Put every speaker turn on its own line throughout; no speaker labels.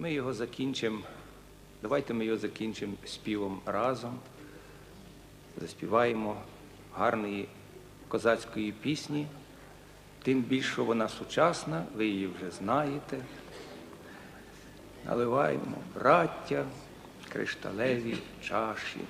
Ми його закінчимо. Давайте ми його закінчимо співом разом. Заспіваємо гарної козацької пісні. Тим більше вона сучасна, ви її вже знаєте. Наливаємо браття, кришталеві чаші.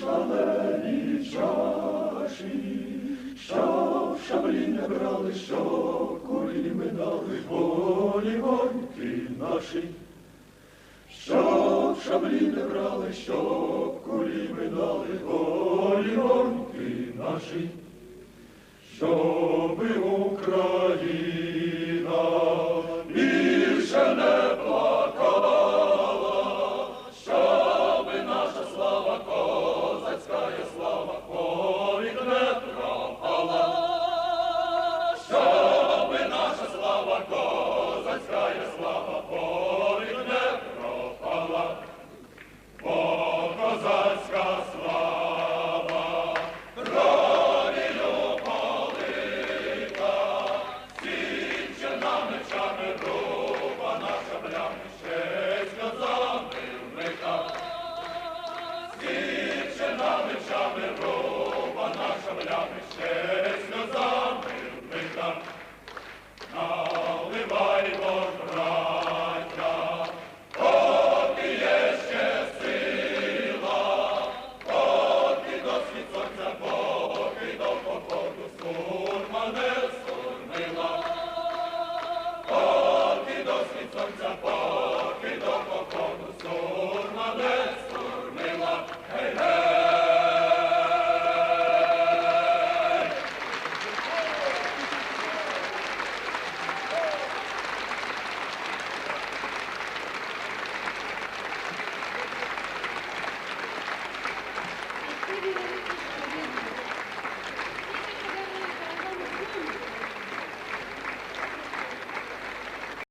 Шалені чаші, щоб шаблі не брали, що кулі ми дали волі воньки наші. Щоб шаблі не брали, що кулі ми дали волі воньки наші.